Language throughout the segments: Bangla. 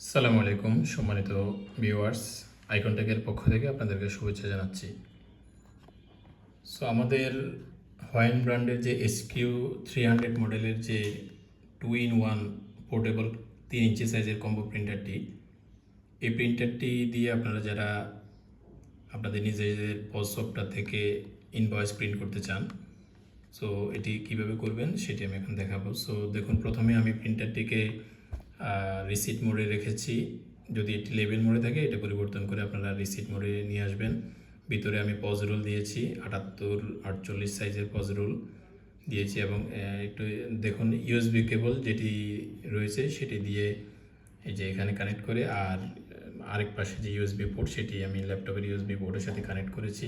আসসালামু আলাইকুম, সম্মানিত ভিউয়ার্স আইকনটেকের পক্ষ থেকে আপনাদেরকে শুভেচ্ছা জানাচ্ছি। সো আমাদের হোয়াইন ব্র্যান্ডের যে এসকিউ থ্রি হান্ড্রেড মডেলের যে টু ইন ওয়ান পোর্টেবল তিন ইঞ্চি সাইজের কম্বো প্রিন্টারটি এই প্রিন্টারটি দিয়ে আপনারা যারা আপনাদের নিজেদের সফটওয়্যার থেকে ইনভয়েস প্রিন্ট করতে চান সো এটি কীভাবে করবেন সেটি আমি এখন দেখাবো। সো দেখুন, প্রথমে আমি প্রিন্টারটিকে রিসিট মোডে রেখেছি। যদি এটি লেভেল মোডে থাকে, এটা পরিবর্তন করে আপনারা রিসিট মোডে নিয়ে আসবেন। ভিতরে আমি পজ রোল দিয়েছি, আটাত্তর আটচল্লিশ সাইজের পজ রোল দিয়েছি এবং একটু দেখুন ইউএসবি কেবল যেটি রয়েছে, সেটি দিয়ে এই যে এখানে কানেক্ট করে, আর আরেক পাশে যে ইউএসবি পোর্ট সেটি আমি ল্যাপটপের ইউএসবি পোর্টের সাথে কানেক্ট করেছি।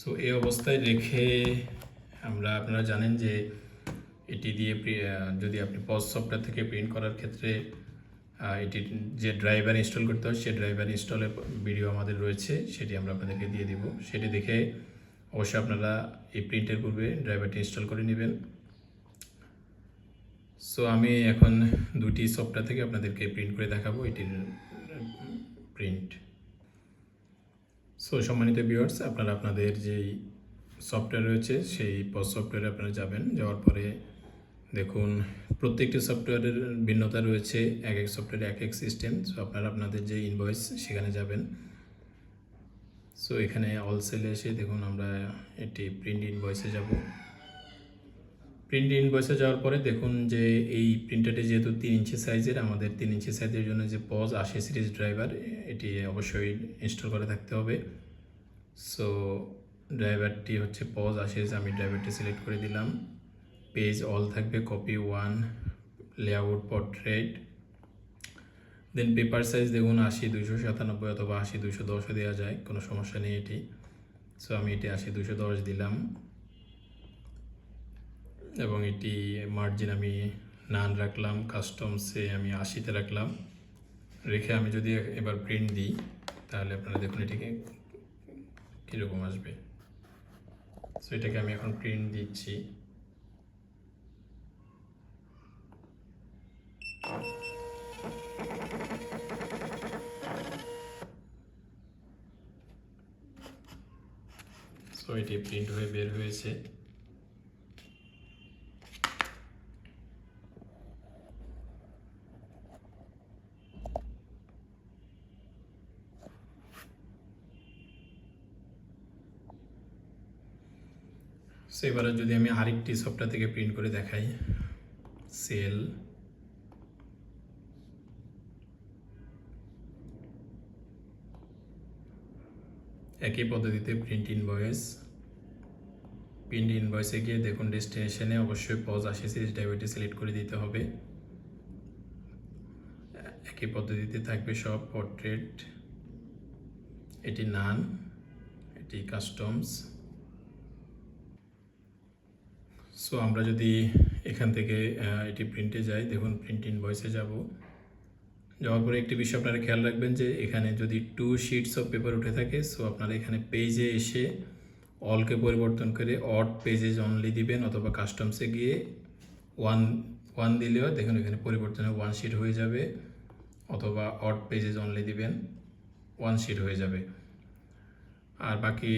সো এই অবস্থায় রেখে আমরা, আপনারা জানেন যে এটি দিয়ে যদি আপনি পজ সফটওয়্যার থেকে প্রিন্ট করার ক্ষেত্রে এটি যে ড্রাইভার ইনস্টল করতে হয় সেই ড্রাইভার ইনস্টলের ভিডিও আমাদের রয়েছে, সেটি আমরা আপনাদেরকে দিয়ে দিব। সেটি দেখে অবশ্যই আপনারা এই প্রিন্টের পূর্বে ড্রাইভারটি ইনস্টল করে নেবেন। সো আমি এখন দুটি সফটওয়্যার থেকে আপনাদেরকে প্রিন্ট করে দেখাবো, এটির প্রিন্ট সো সম্মানিত ভিউয়ার্স আপনারা আপনাদের যেই সফটওয়্যার রয়েছে, সেই পজ সফটওয়্যারে আপনারা যাবেন, যাওয়ার পরে দেখুন, প্রত্যেকটি সফটওয়্যারের ভিন্নতা রয়েছে, এক এক সফটওয়্যারে এক এক সিস্টেম সো আপনারা আপনাদের যে ইনভয়েস সেখানে যাবেন। সো এখানে অল সেলে এসে দেখুন, আমরা এটি প্রিন্ট ইনভয়েসে যাব। প্রিন্ট ইনভয়েসে যাওয়ার পরে দেখুন যে এই প্রিন্টারটি যেহেতু তিন ইঞ্চি সাইজের আমাদের তিন ইঞ্চি সাইজের জন্য যে পজ আশি সিরিজ ড্রাইভার এটি অবশ্যই ইনস্টল করে থাকতে হবে। সো ড্রাইভারটি হচ্ছে পজ আশি আমি ড্রাইভারটি সিলেক্ট করে দিলাম। পেজ অল থাকবে copy one layout portrait then paper size দেখুন আশি দুশো সাতানব্বই অথবা আশি দুশো দশও দেওয়া যায়, কোনো সমস্যা নেই এটি। সো আমি এটি আশি দুশো দশ দিলাম। এবং এটি মার্জিন আমি নান রাখলাম কাস্টমসে আমি আশিতে রাখলাম। রেখে আমি যদি এবার প্রিন্ট দিই, তাহলে আপনারা দেখুন এটিকে কীরকম আসবে। সো এটাকে আমি এখন প্রিন্ট দিচ্ছি। সো এটি প্রিন্ট হয়ে বের হয়েছে। সো যদি আমি আরেকটি সফটওয়্যার থেকে প্রিন্ট করে দেখাই সেল একই পদ্ধতিতে প্রিন্ট ইনভয়েস প্রিন্ট ইনভয়েসে গিয়ে দেখুন ডেস্টিনেশনে অবশ্যই পজ আশি সিরিজ ডায়াবেটিস সিলেক্ট করে দিতে হবে। একই পদ্ধতিতে থাকবে সব পোর্ট্রেট এটি নান এটি কাস্টমস সো আমরা যদি এখান থেকে এটি প্রিন্টে যাই, দেখুন প্রিন্ট ইনভয়েসে যাব। যাওয়ার পরে একটি বিষয় আপনারা খেয়াল রাখবেন যে এখানে যদি টু শিটস অফ পেপার উঠে থাকে সো আপনারা এখানে পেজে এসে অলকে পরিবর্তন করে অড পেজেস অনলি দিবেন অথবা কাস্টমসে গিয়ে ওয়ান ওয়ান দিলেও দেখুন এখানে পরিবর্তনে ওয়ান শিট হয়ে যাবে অথবা অড পেজেস অনলি দিবেন ওয়ান শিট হয়ে যাবে। আর বাকি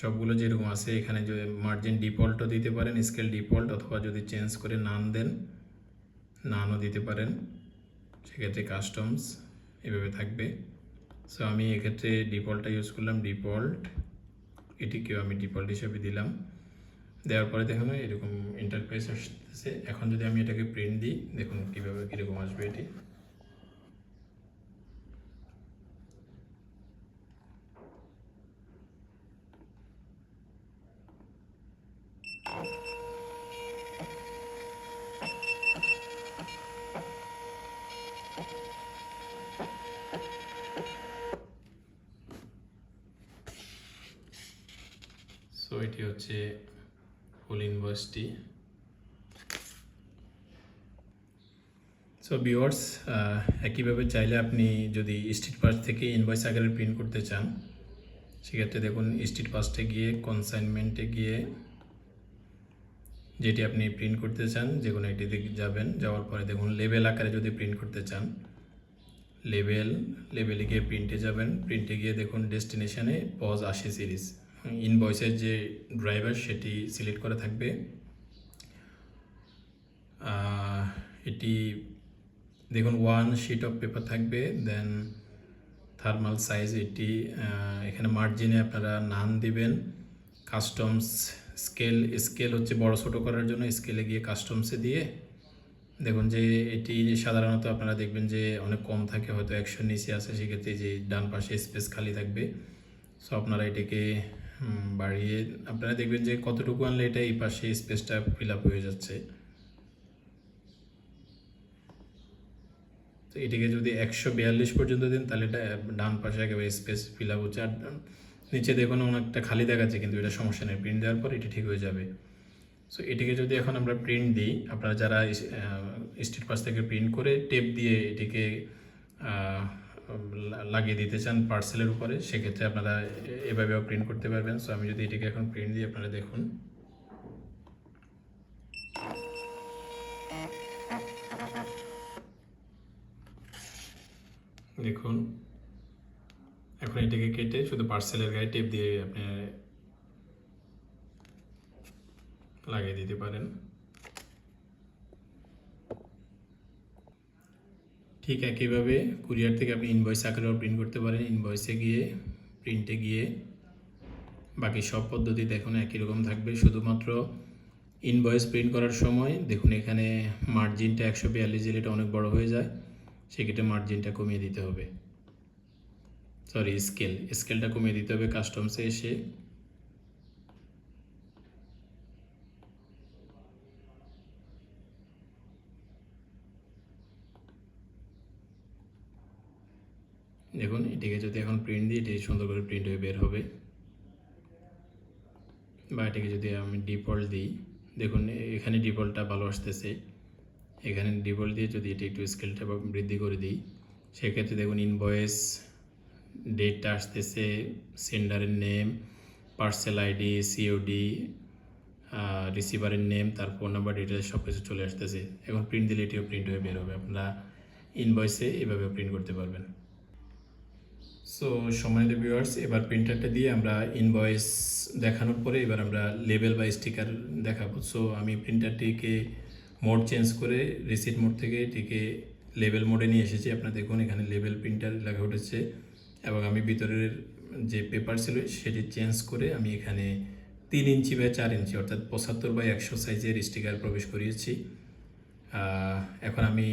সবগুলো যেরকম আছে, এখানে যদি মার্জিন ডিফল্টও দিতে পারেন স্কেল ডিফল্ট অথবা যদি চেঞ্জ করে নান দেন নানও দিতে পারেন। সেক্ষেত্রে কাস্টমস এভাবে থাকবে। সো আমি এক্ষেত্রে ডিফল্টটা ইউজ করলাম। ডিফল্ট এটিকেও আমি ডিফল্ট হিসেবে দিলাম। দেওয়ার পরে দেখুন এরকম ইন্টারফেস আসতেছে। এখন যদি আমি এটাকে প্রিন্ট দিই, দেখুন কীভাবে, কীরকম আসবে এটি। সো এটি হচ্ছে? ফুল ইনভয়েসটি সো বিওয়ার্স একইভাবে চাইলে আপনি যদি স্ট্রিট পাস থেকে ইনভয়েস আকারে প্রিন্ট করতে চান, সেক্ষেত্রে দেখুন স্ট্রিট পাসটে গিয়ে কনসাইনমেন্টে গিয়ে যেটি আপনি প্রিন্ট করতে চান, যে কোনো একটি দিকে যাবেন, যাওয়ার পরে দেখুন লেবেল আকারে যদি প্রিন্ট করতে চান লেবেল লেভেলে গিয়ে প্রিন্টে যাবেন প্রিন্টে গিয়ে দেখুন ডেস্টিনেশনে পজ আশি সিরিজ ইনভয়েসের যে ড্রাইভার সেটি সিলেক্ট করা থাকবে। এটি দেখুন ওয়ান শিট অফ পেপার থাকবে দেন থার্মাল সাইজ এটি এখানে মার্জিনে আপনারা নাম দিবেন। কাস্টমস স্কেল স্কেল হচ্ছে বড় ছোটো করার জন্য স্কেলে গিয়ে কাস্টমসে দিয়ে দেখুন যে এটি সাধারণত আপনারা দেখবেন যে অনেক কম থাকে, হয়তো একশোর নিচে আছে, সেক্ষেত্রে যে ডান পাশে স্পেস খালি থাকবে। সো আপনারা এটাকে বাড়িয়ে আপনারা দেখবেন যে কতটুকু আনলে এটা এই পাশে স্পেসটা ফিল আপ হয়ে যাচ্ছে। তো এটাকে যদি একশো বিয়াল্লিশ পর্যন্ত দিন, তাহলে এটা ডান পাশে একেবারে স্পেস ফিল আপ হচ্ছে। আর নিচে দেখুন অনেকটা খালি দেখাচ্ছে, কিন্তু এটা সমস্যা নেই। প্রিন্ট দেওয়ার পর এটি ঠিক হয়ে যাবে। সো এটিকে যদি এখন আমরা প্রিন্ট দিই, আপনারা যারা স্টেট পাস থেকে প্রিন্ট করে টেপ দিয়ে এটিকে লাগিয়ে দিতে চান পার্সেলের উপরে, সেক্ষেত্রে আপনারা এভাবেও প্রিন্ট করতে পারবেন। সো আমি যদি এটিকে এখন প্রিন্ট দিই, আপনারা দেখুন। দেখুন। এখন এটাকে কেটে শুধু পার্সেলের গায়ে টেপ দিয়ে আপনি লাগিয়ে দিতে পারেন। ঠিক একইভাবে কুরিয়ার থেকে আপনি ইনভয়েস আকারেও প্রিন্ট করতে পারেন। ইনভয়েসে গিয়ে প্রিন্টে গিয়ে বাকি সব পদ্ধতি দেখুন, একই রকম থাকবে। শুধুমাত্র ইনভয়েস প্রিন্ট করার সময় দেখুন এখানে মার্জিনটা একশো বিয়াল্লিশ এটা অনেক বড় হয়ে যায়। সেক্ষেত্রে মার্জিনটা কমিয়ে দিতে হবে। সরি স্কেল স্কেলটা কমিয়ে দিতে হবে কাস্টমসে এসে। দেখুন, এটিকে যদি এখন প্রিন্ট দিই এটি সুন্দর করে প্রিন্ট হয়ে বের হবে, বা এটিকে যদি আমি ডিফল্ট দিই, দেখুন, এখানে ডিফল্টটা ভালো আসতেছে। এখানে ডিফল্ট দিয়ে যদি এটি একটু স্কেলটা বৃদ্ধি করে দিই, সেক্ষেত্রে দেখুন ইনভয়েস ডেটটা আসতেছে সেন্ডারের নেম পার্সেল আইডি সিওডি রিসিভারের নেম তার ফোন নাম্বার ডিটেলস সব কিছু চলে আসতেছে। এখন প্রিন্ট দিলে এটিও প্রিন্ট হয়ে বের হবে। আপনারা ইনভয়েসে এভাবে প্রিন্ট করতে পারবেন। সো সম্মানিত ভিউয়ার্স এবার প্রিন্টারটা দিয়ে আমরা ইনভয়েস দেখানোর পরে এবার আমরা লেবেল বা স্টিকার দেখাবো। সো আমি প্রিন্টারটিকে মোড চেঞ্জ করে রিসিট মোড থেকে এটিকে লেবেল মোডে নিয়ে এসেছি। আপনারা দেখুন, এখানে লেবেল প্রিন্টার লেখা উঠেছে এবং আমি ভিতরের যে পেপার ছিল সেটি চেঞ্জ করে আমি এখানে তিন ইঞ্চি বা চার ইঞ্চি, অর্থাৎ পঁচাত্তর বাই একশো সাইজের স্টিকার প্রবেশ করিয়েছি। এখন আমি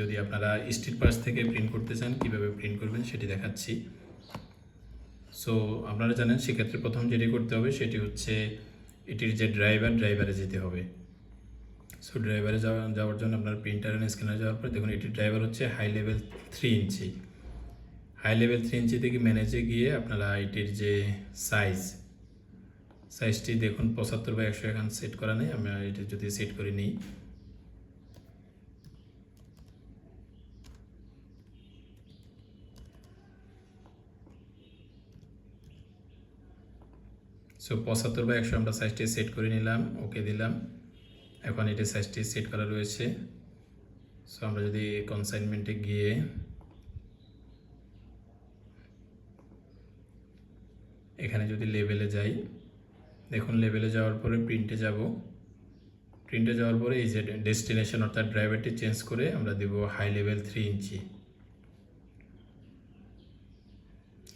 যদি আপনারা স্ট্রিট পার্স থেকে প্রিন্ট করতে চান, কীভাবে প্রিন্ট করবেন সেটি দেখাচ্ছি। সো আপনারা জানেন, সেক্ষেত্রে প্রথম যেটি করতে হবে, সেটি হচ্ছে এটির যে ড্রাইভার ড্রাইভারে যেতে হবে। সো ড্রাইভারে যাওয়া, যাওয়ার জন্য আপনার প্রিন্টার অ্যান্ড স্ক্যানার যাওয়ার পরে দেখুন, এটির ড্রাইভার হচ্ছে high level three inch high level three inch থেকে ম্যানেজে গিয়ে আপনারা এটির যে সাইজ সাইজটি দেখুন, পঁচাত্তর বা একশো এখান সেট করা নেই। আমরা এটি যদি সেট করে নিই। সো পঁচাত্তর বা একশো আমরা সাইজটি সেট করে নিলাম ওকে দিলাম। এখন এটি সাইজটি সেট করা রয়েছে। সো আমরা যদি কনসাইনমেন্টে গিয়ে এখানে যদি লেভেলে যাই, দেখুন লেভেলে যাওয়ার পরে প্রিন্টে যাব। প্রিন্টে যাওয়ার পরে এই যে ডেস্টিনেশন অর্থাৎ ড্রাইভারটি চেঞ্জ করে আমরা দেব হাই লেভেল থ্রি ইঞ্চি।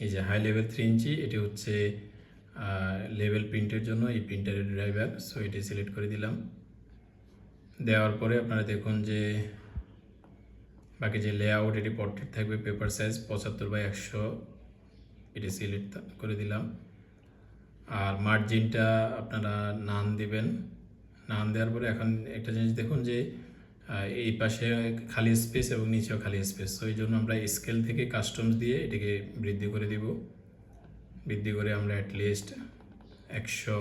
এই যে হাই লেভেল থ্রি ইঞ্চি, এটি হচ্ছে লেভেল প্রিন্টের জন্য এই প্রিন্টারের ড্রাইভার সো এটি সিলেক্ট করে দিলাম। দেওয়ার পরে আপনারা দেখুন যে বাকি যে লেআউট এটি পোর্ট্রেট থাকবে পেপার সাইজ পঁচাত্তর বাই একশো। এটি সিলেক্ট করে দিলাম। আর মার্জিনটা আপনারা নান দিবেন। নান দেওয়ার পরে এখন একটা জিনিস দেখুন যে এই পাশে খালি স্পেস এবং নিচেও খালি স্পেস তো এই জন্য আমরা স্কেল থেকে কাস্টমস দিয়ে এটিকে বৃদ্ধি করে দিব। বৃদ্ধি করে আমরা অ্যাটলিস্ট একশো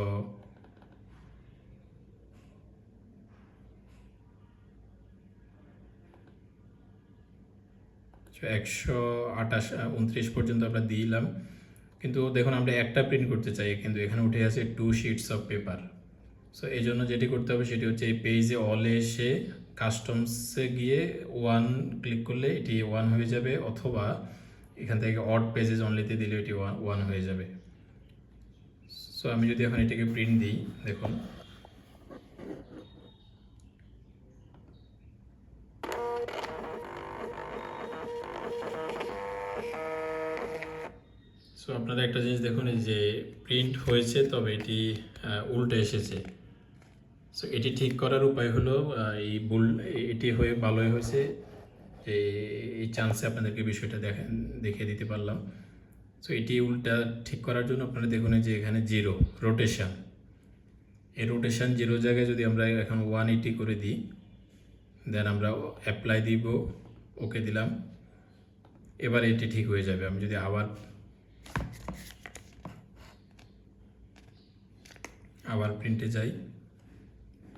একশো আঠাশ উনত্রিশ পর্যন্ত আমরা দিলাম। কিন্তু দেখুন, আমরা একটা প্রিন্ট করতে চাই, কিন্তু এখানে উঠে আছে two sheets of paper so এই জন্য যেটি করতে হবে, সেটি হচ্ছে এই পেজে অলে এসে কাস্টমসে গিয়ে ওয়ান ক্লিক করলে এটি ওয়ান হয়ে যাবে, অথবা এখান থেকে অড পেজেস অনলিতে দিলে এটি ওয়ান হয়ে যাবে। সো আমি যদি এখন এটাকে প্রিন্ট দিই, দেখুন। সো আপনারা একটা জিনিস দেখুন যে প্রিন্ট হয়েছে, তবে এটি উল্টে এসেছে। সো এটি ঠিক করার উপায় হলো এই বুল এটি হয়ে ভালোই হয়েছে। যে এই চান্সে আপনাদেরকে বিষয়টা দেখেন দেখিয়ে দিতে পারলাম। সো এটি উল্টা ঠিক করার জন্য আপনারা দেখুন যে এখানে জিরো রোটেশন এই রোটেশন জিরো জায়গায় যদি আমরা এখন ওয়ান এইটি করে দিই দেন আমরা অ্যাপ্লাই দিব ওকে দিলাম। এবার এটি ঠিক হয়ে যাবে। আমি যদি আবার আবার প্রিন্টে যাই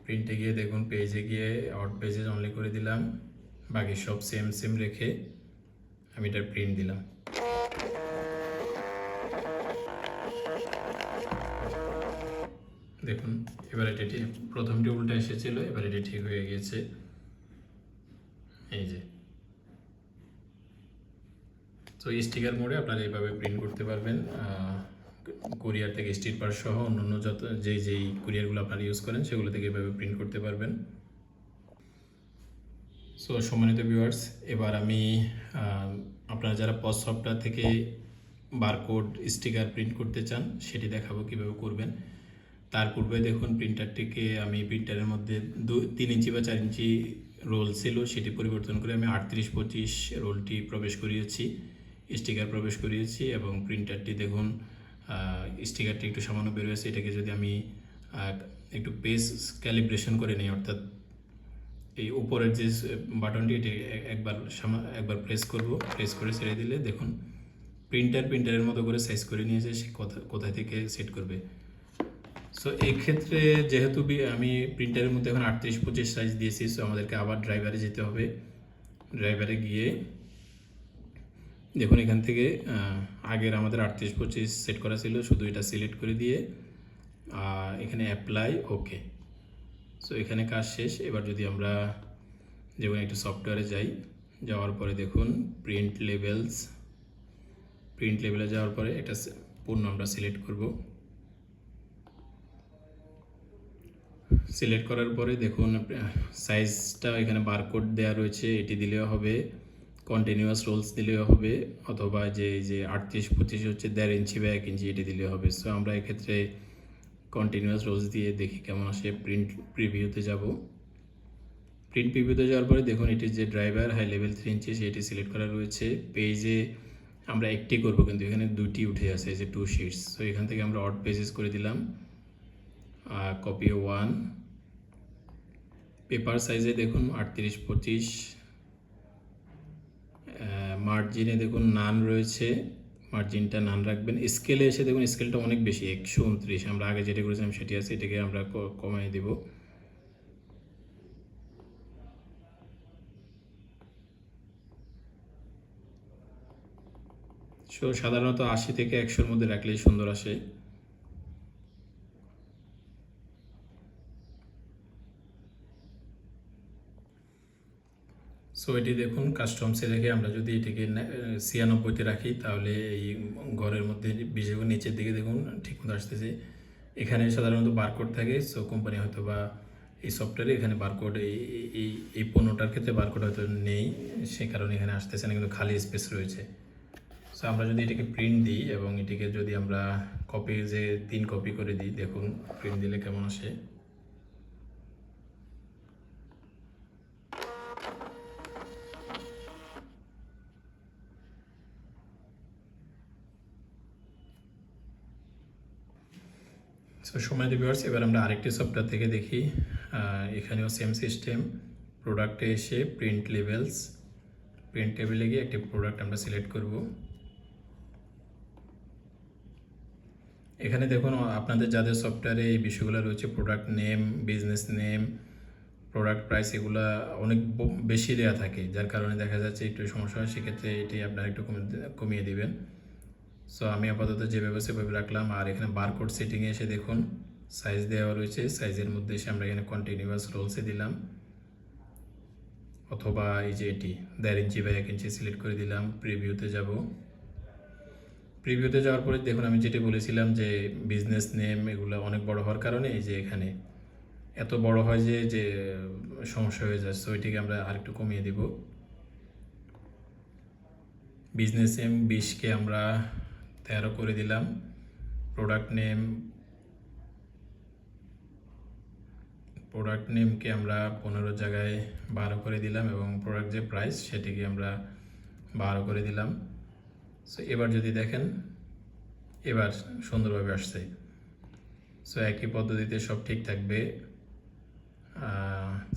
প্রিন্টে গিয়ে দেখুন পেজে গিয়ে আউট পেজে অনলি করে দিলাম। বাকি সব সেম সেম রেখে আমি এটার প্রিন্ট দিলাম। দেখুন, এবার এটা ঠিক প্রথমটি উল্টা এসেছিল, এবার এটি ঠিক হয়ে গিয়েছে এই যে। তো স্টিকার মোডে আপনারা এইভাবে প্রিন্ট করতে পারবেন। কুরিয়ার থেকে স্টিট পার সহ অন্যান্য যত, যেই যেই কুরিয়ারগুলো আপনারা ইউজ করেন, সেগুলো থেকে এভাবে প্রিন্ট করতে পারবেন। সো সম্মানিত ভিউয়ার্স এবার আমি আপনারা যারা পজ সফটওয়্যার থেকে বারকোড স্টিকার প্রিন্ট করতে চান, সেটি দেখাবো কীভাবে করবেন। তার পূর্বে দেখুন প্রিন্টারটিকে আমি প্রিন্টারের মধ্যে দু, তিন ইঞ্চি বা চার ইঞ্চি রোল ছিল, সেটি পরিবর্তন করে আমি আটত্রিশ পঁচিশ রোলটি প্রবেশ করিয়েছি স্টিকার প্রবেশ করিয়েছি এবং প্রিন্টারটি দেখুন স্টিকারটি একটু সামান্য বেরোয়েছে এটাকে যদি আমি একটু পেস ক্যালিব্রেশন করে নিই, অর্থাৎ এই উপরের যে বাটনটি, এটি একবার একবার প্রেস করব। প্রেস করে ছেড়ে দিলে দেখুন প্রিন্টার প্রিন্টারের মতো করে সাইজ করে নিয়েছে সে কোথা, কোথায় থেকে সেট করবে। সো এই ক্ষেত্রে যেহেতু আমি প্রিন্টারের মধ্যে এখন আটত্রিশ পঁচিশ সাইজ দিয়েছি সো আমাদেরকে আবার ড্রাইভারে যেতে হবে। ড্রাইভারে গিয়ে দেখুন, এখান থেকে আগের আমাদের আটত্রিশ পঁচিশ সেট করা ছিল, শুধু এটা সিলেক্ট করে দিয়ে এখানে অ্যাপ্লাই ওকে সো এখানে কাজ শেষ। এবার যদি আমরা যেমন একটু সফটওয়্যারে যাই, যাওয়ার পরে দেখুন প্রিন্ট লেভেলস প্রিন্ট লেভেলে যাওয়ার পরে এটা পূর্ণ আমরা সিলেক্ট করব। সিলেক্ট করার পরে দেখুন সাইজটা এখানে বারকোড দেওয়া রয়েছে। এটি দিলেও হবে কন্টিনিউয়াস রোলস দিলেও হবে, অথবা যে যে আটত্রিশ পঁচিশ হচ্ছে দেড় ইঞ্চি বা এক ইঞ্চি এটি দিলেও হবে। সো আমরা এক্ষেত্রে কন্টিনিউয়াস রোজ দিয়ে দেখি কেমন আসে প্রিন্ট প্রিভিউতে যাব। প্রিন্ট প্রিভিউতে যাওয়ার পরে দেখুন এটির যে driver high level three inch সেটি সিলেক্ট করা রয়েছে। পেজে আমরা একটি করব কিন্তু এখানে দুটি উঠে আছে যে টু শিটস তো এখান থেকে আমরা অড পেজেস করে দিলাম। কপি ওয়ান পেপার সাইজে দেখুন আটত্রিশ, পঁচিশ। মার্জিনে দেখুন নান রয়েছে। মার্জিনটা নান রাখবেন। স্কেলে এসে দেখুন স্কেলটা অনেক বেশি, একশো উনত্রিশ। আমরা আগে যেটা করেছিলাম সেটি আছে, এটাকে আমরা কমাই দেব। সো সাধারণত আশি থেকে একশোর মধ্যে রাখলেই সুন্দর আসে। সো এটি দেখুন কাস্টমসে রেখে আমরা যদি এটিকে ছিয়ানব্বইতে রাখি, তাহলে এই ঘরের মধ্যে বিশেষ নিচের দিকে দেখুন, ঠিক মতো আসতেছে। এখানে সাধারণত বারকোড থাকে সো কোম্পানি হয়তো বা এই সফটওয়্যারে এখানে বারকোড এই এই পণ্যটার ক্ষেত্রে বারকোড হয়তো নেই, সে কারণে এখানে আসতেছে না, কিন্তু খালি স্পেস রয়েছে। সো আমরা যদি এটাকে প্রিন্ট দিই এবং এটিকে যদি আমরা কপি যে তিন কপি করে দিই, দেখুন প্রিন্ট দিলে কেমন আসে? সো সময় ভিউয়ার্স এবার আমরা আরেকটি সফটওয়্যার থেকে দেখি। এখানেও সেম সিস্টেম প্রোডাক্টে এসে প্রিন্ট লেভেলস প্রিন্ট টেবিলে গিয়ে একটি প্রোডাক্ট আমরা সিলেক্ট করব। এখানে দেখুন, আপনাদের যাদের সফটওয়্যারে এই বিষয়গুলো রয়েছে product name business name product price এগুলো অনেক বেশি দেওয়া থাকে। যার কারণে দেখা যাচ্ছে একটু সমস্যা হয়, সেক্ষেত্রে এটি আপনারা একটু কমিয়ে দিবেন। সো আমি আপাতত যেভাবে সেভাবে রাখলাম। আর এখানে বারকোড সেটিংয়ে এসে দেখুন সাইজ দেওয়া রয়েছে। সাইজের মধ্যে এসে আমরা এখানে কন্টিনিউয়াস রোলসে দিলাম। অথবা এই যে এটি, দেড় ইঞ্চি বা এক ইঞ্চি সিলেক্ট করে দিলাম। প্রিভিউতে যাব। প্রিভিউতে যাওয়ার পরে দেখুন, আমি যেটা বলেছিলাম যে বিজনেস নেম এগুলো অনেক বড় হওয়ার কারণে এই যে এখানে এত বড় হয় যে যে সমস্যা হয়ে যায়। সো এটিকে আমরা আরেকটু কমিয়ে দিব। বিজনেস নেম বিশকে আমরা তেরো করে দিলাম। প্রোডাক্ট নেম প্রোডাক্ট নেমকে আমরা পনেরো জায়গায় বারো করে দিলাম এবং প্রোডাক্ট যে প্রাইস সেটিকে আমরা বারো করে দিলাম। সো এবার যদি দেখেন, এবার সুন্দরভাবে আসছে। সো একই পদ্ধতিতে সব ঠিক থাকবে।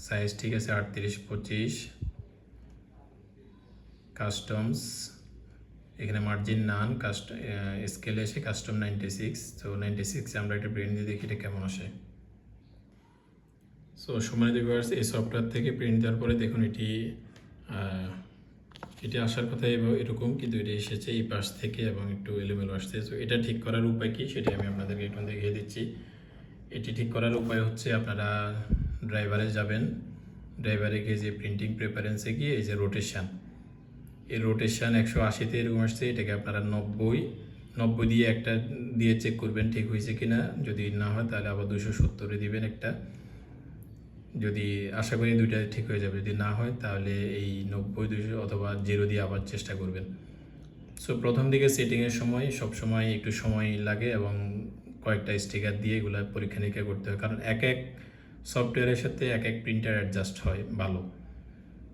সাইজ ঠিক আছে আটত্রিশ, পঁচিশ। কাস্টমস এখানে মার্জিন নান কাস্ট স্কেলে এসে কাস্টম নাইনটি সিক্স তো নাইনটি সিক্সে আমরা একটা প্রিন্ট দিয়ে দেখি এটা কেমন আসে। সো সম্মানিত ভিউয়ার্স এই সফটওয়্যার থেকে প্রিন্ট দেওয়ার পরে দেখুন এটি এটি আসার কথা এরকম, কিন্তু এটি এসেছে এই পাশ থেকে এবং একটু এলোমেলো আসছে। তো এটা ঠিক করার উপায় কি সেটি আমি আপনাদেরকে একটু দেখিয়ে দিচ্ছি। এটি ঠিক করার উপায় হচ্ছে আপনারা ড্রাইভারে যাবেন। ড্রাইভারে গিয়ে যে প্রিন্টিং প্রেফারেন্সে গিয়ে এই যে রোটেশন এই রোটেশন একশো আশিতে এরকম আসছে, এটাকে আপনারা নব্বই নব্বই দিয়ে একটা দিয়ে চেক করবেন ঠিক হয়েছে কিনা। যদি না হয় তাহলে আবার দুশো সত্তরে দিবেন একটা। যদি আশা করি দুইটা ঠিক হয়ে যাবে, যদি না হয় তাহলে এই নব্বই দুশো অথবা জিরো দিয়ে আবার চেষ্টা করবেন। সো প্রথম দিকে সেটিংয়ের সময়, সব সময় একটু সময় লাগে এবং কয়েকটা স্টিকার দিয়ে এগুলো পরীক্ষা নিরীক্ষা করতে হয়। কারণ এক এক সফটওয়্যারের সাথে এক এক প্রিন্টার অ্যাডজাস্ট হয় ভালো।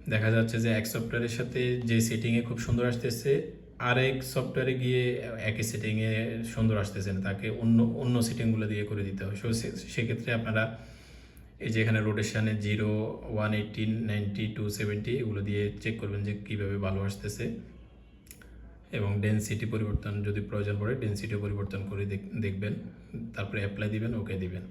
দেখা যাচ্ছে যে এক সফটওয়্যারের সাথে যে সেটিংয়ে খুব সুন্দর আসতেছে, আরেক সফটওয়্যারে গিয়ে একই সেটিংয়ে সুন্দর আসতেছে না, তাকে অন্য অন্য সেটিংগুলো দিয়ে করে দিতে হয়। সো, সেক্ষেত্রে আপনারা এই যে এখানে রোটেশনে zero one eighteen ninety two seventy এগুলো দিয়ে চেক করবেন যে কীভাবে ভালো আসতেছে। এবং ডেনসিটি পরিবর্তন যদি প্রয়োজন পড়ে ডেনসিটিও পরিবর্তন করে দেখবেন, তারপরে অ্যাপ্লাই দিবেন ওকে দিবেন।